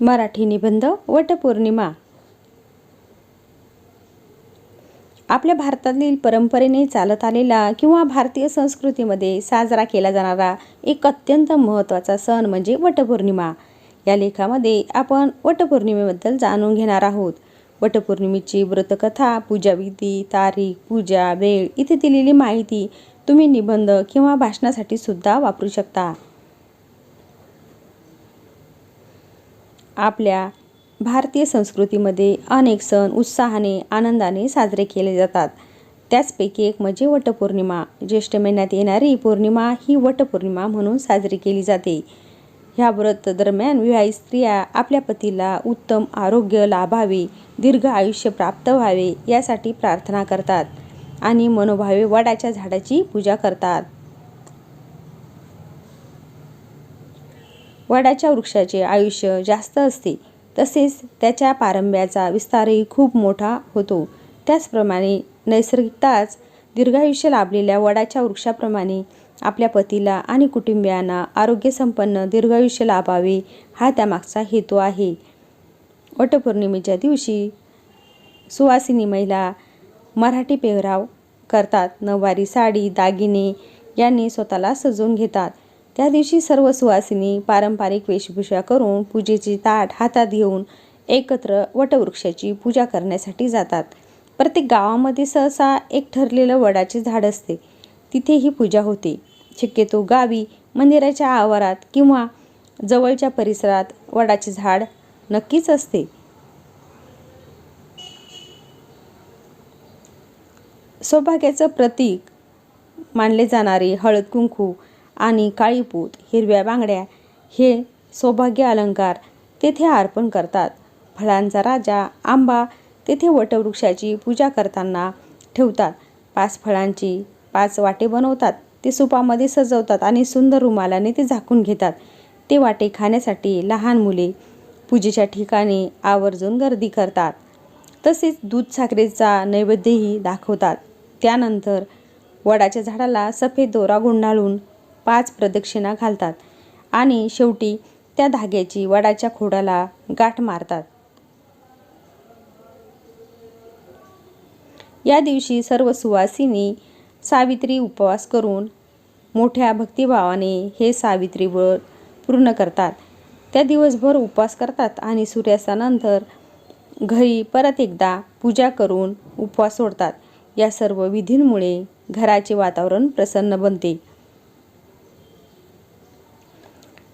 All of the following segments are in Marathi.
मराठी निबंध वटपौर्णिमा. आपल्या भारतातील परंपरेने चालत आलेला किंवा भारतीय संस्कृतीमध्ये साजरा केला जाणारा एक अत्यंत महत्त्वाचा सण म्हणजे वटपौर्णिमा. या लेखामध्ये आपण वटपौर्णिमेबद्दल जाणून घेणार आहोत. वटपौर्णिमेची व्रतकथा पूजाविधी तारीख पूजा वेळ इथे दिलेली माहिती तुम्ही निबंध किंवा भाषणासाठी सुद्धा वापरू शकता. आपल्या भारतीय संस्कृतीमध्ये अनेक सण उत्साहाने आनंदाने साजरे केले जातात. त्याचपैकी एक म्हणजे वटपौर्णिमा. ज्येष्ठ महिन्यात येणारी पौर्णिमा ही वटपौर्णिमा म्हणून साजरी केली जाते. ह्या व्रत दरम्यान विवाहित स्त्रिया आपल्या पतीला उत्तम आरोग्य लाभावे दीर्घ आयुष्य प्राप्त व्हावे यासाठी प्रार्थना करतात आणि मनोभावे वडाच्या झाडाची पूजा करतात. वडाच्या वृक्षाचे आयुष्य जास्त असते. तसेच त्याच्या पारंब्याचा विस्तारही खूप मोठा होतो. त्याचप्रमाणे नैसर्गिकताच दीर्घायुष्य लाभलेल्या वडाच्या वृक्षाप्रमाणे आपल्या पतीला आणि कुटुंबियांना आरोग्यसंपन्न दीर्घायुष्य लाभावे हा त्यामागचा हेतू आहे. वटपौर्णिमेच्या दिवशी सुवासिनी महिला मराठी पेहराव करतात. नऊवारी साडी दागिने यांनी स्वतःला सजवून घेतात. त्या दिवशी सर्व सुवासिनी पारंपरिक वेशभूषा करून पूजेची ताट हातात घेऊन एकत्र वटवृक्षाची पूजा करण्यासाठी जातात. प्रत्येक गावामध्ये सहसा एक ठरलेलं वडाचे झाड असते. तिथे ही पूजा होते. शक्यतो गावी मंदिराच्या आवारात किंवा जवळच्या परिसरात वडाचे झाड नक्कीच असते. सौभाग्याचं प्रतीक मानले जाणारे हळद कुंकू आणि काळीपूत हिरव्या बांगड्या हे सौभाग्य अलंकार तेथे अर्पण करतात. फळांचा राजा आंबा तेथे वटवृक्षाची पूजा करताना ठेवतात. पाच फळांची पाच वाटे बनवतात. ते सुपामध्ये सजवतात आणि सुंदर रुमालाने ते झाकून घेतात. ते वाटे खाण्यासाठी लहान मुले पूजेच्या ठिकाणी आवर्जून गर्दी करतात. तसेच दूध साखरेचा नैवेद्यही दाखवतात. त्यानंतर वडाच्या झाडाला सफेद दोरा गुंडाळून पाच प्रदक्षिणा घालतात आणि शेवटी त्या धाग्याची वडाच्या खोडाला गाठ मारतात. या दिवशी सर्व सुवासिनी सावित्री उपवास करून मोठ्या भक्तिभावाने हे सावित्री व्रत पूर्ण करतात. त्या दिवसभर उपवास करतात आणि सूर्यास्तानंतर घरी परत एकदा पूजा करून उपवास सोडतात. या सर्व विधींमुळे घराचे वातावरण प्रसन्न बनते.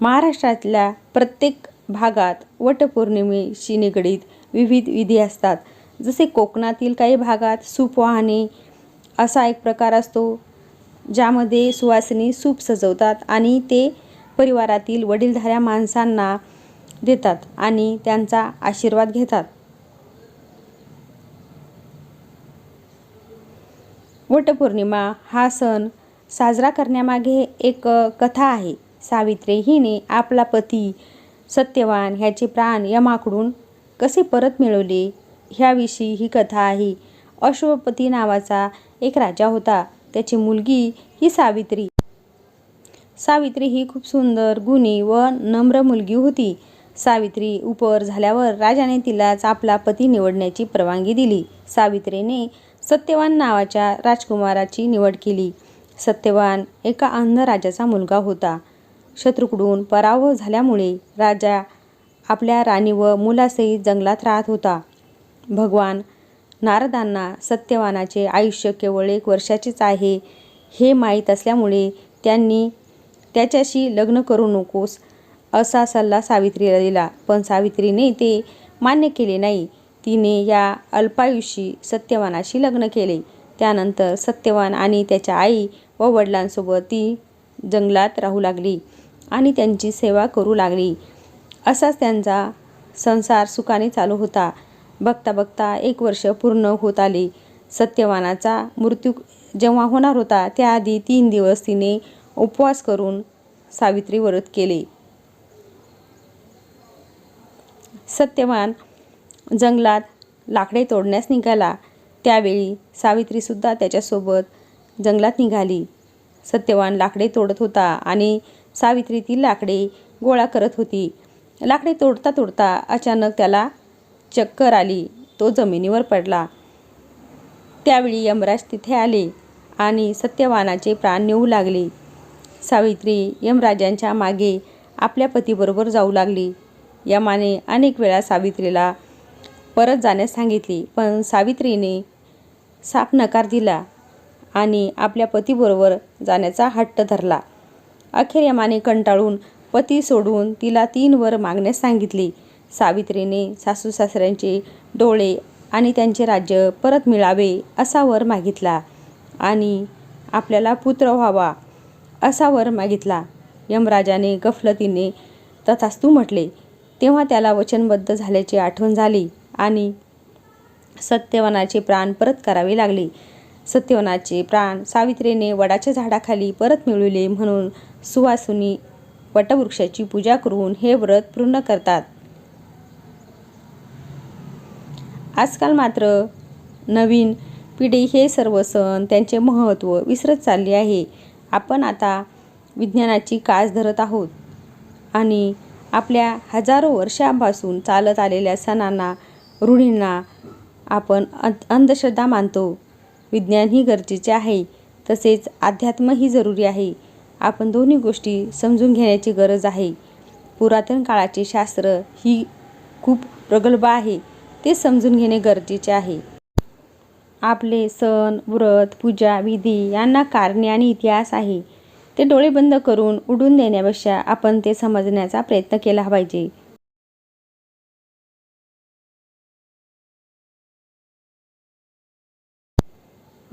महाराष्ट्रातल्या प्रत्येक भागात वटपौर्णिमेशी निगडीत विविध विधी असतात. जसे कोकणातील काही भागात सूप वाहणे असा एक प्रकार असतो ज्यामध्ये सुवासिनी सूप सजवतात आणि ते परिवारातील वडीलधाऱ्या माणसांना देतात आणि त्यांचा आशीर्वाद घेतात. वटपौर्णिमा हा सण साजरा करण्यामागे एक कथा आहे. सावित्री हिने आपला पती सत्यवान ह्याचे प्राण यमाकडून कसे परत मिळवले? ह्याविषयी ही कथा आहे. अश्वपती नावाचा एक राजा होता. त्याची मुलगी ही सावित्री. सावित्री ही खूप सुंदर गुणी व नम्र मुलगी होती. सावित्री उपवर झाल्यावर राजाने तिलाच आपला पती निवडण्याची परवानगी दिली. सावित्रीने सत्यवान नावाच्या राजकुमाराची निवड केली. सत्यवान एका अंध राजाचा मुलगा होता. शत्रूकडून पराभव झाल्यामुळे राजा आपल्या राणी व मुलासहित जंगलात राहत होता. भगवान नारदांना सत्यवानाचे आयुष्य केवळ एक वर्षाचेच आहे हे माहीत असल्यामुळे त्यांनी त्याच्याशी लग्न करू नकोस असा सल्ला सावित्रीला दिला. पण सावित्रीने ते मान्य केले नाही. तिने या अल्पायुषी सत्यवानाशी लग्न केले. त्यानंतर सत्यवान आणि त्याच्या आई व वडिलांसोबत ती जंगलात राहू लागली. आणि त्यांची सेवा करू लागली. असाच त्यांचा संसार सुखाने चालू होता. बघता बघता एक वर्ष पूर्ण होत आले. सत्यवानाचा मृत्यू जेव्हा होणार होता त्याआधी तीन दिवस तिने उपवास करून सावित्री व्रत केले. सत्यवान जंगलात लाकडे तोडण्यास निघाला. त्यावेळी सावित्रीसुद्धा त्याच्यासोबत जंगलात निघाली. सत्यवान लाकडे तोडत होता आणि सावित्री ती लाकडे गोळा करत होती. लाकडे तोडता तोडता अचानक त्याला चक्कर आली. तो जमिनीवर पडला. त्यावेळी यमराज तिथे आले आणि सत्यवानाचे प्राण नेऊ लागले. सावित्री यमराजांच्या मागे आपल्या पतीबरोबर जाऊ लागली. यमाने अनेक वेळा सावित्रीला परत जाण्यास सांगितले पण सावित्रीने साफ नकार दिला आणि आपल्या पतीबरोबर जाण्याचा हट्ट धरला. अखेर यमाने कंटाळून पती सोडून तिला तीन वर मागण्यास सांगितले. सावित्रीने सासू सासऱ्यांचे डोळे आणि त्यांचे राज्य परत मिळावे असा वर मागितला आणि आपल्याला पुत्र व्हावा असा वर मागितला. यमराजाने गफलतीने तथास्तू म्हटले तेव्हा त्याला वचनबद्ध झाल्याची आठवण झाली आणि सत्यवनाचे प्राण परत करावे लागले. सत्यवनाचे प्राण सावित्रीने वडाच्या झाडाखाली परत मिळविले म्हणून सुवासुनी वटवृक्षाची पूजा करून हे व्रत पूर्ण करतात. आजकाल मात्र नवीन पिढी हे सर्व सण त्यांचे महत्त्व विसरत चालले आहे. आपण आता विज्ञानाची कास धरत आहोत आणि आपल्या हजारो वर्षांपासून चालत आलेल्या सणांना रूढींना आपण अंधश्रद्धा मानतो. विज्ञानही गरजेचे आहे. तसेच अध्यात्मही जरुरी आहे. आपण दोन्ही गोष्टी समजून घेण्याची गरज आहे. पुरातन काळाचे शास्त्र ही खूप प्रगल्भ आहे. ते समजून घेणे गरजेचे आहे. आपले सण व्रत पूजा विधी यांना कारणे आणि इतिहास आहे. ते डोळे बंद करून उडून देण्यापेक्षा आपण ते समजण्याचा प्रयत्न केला पाहिजे.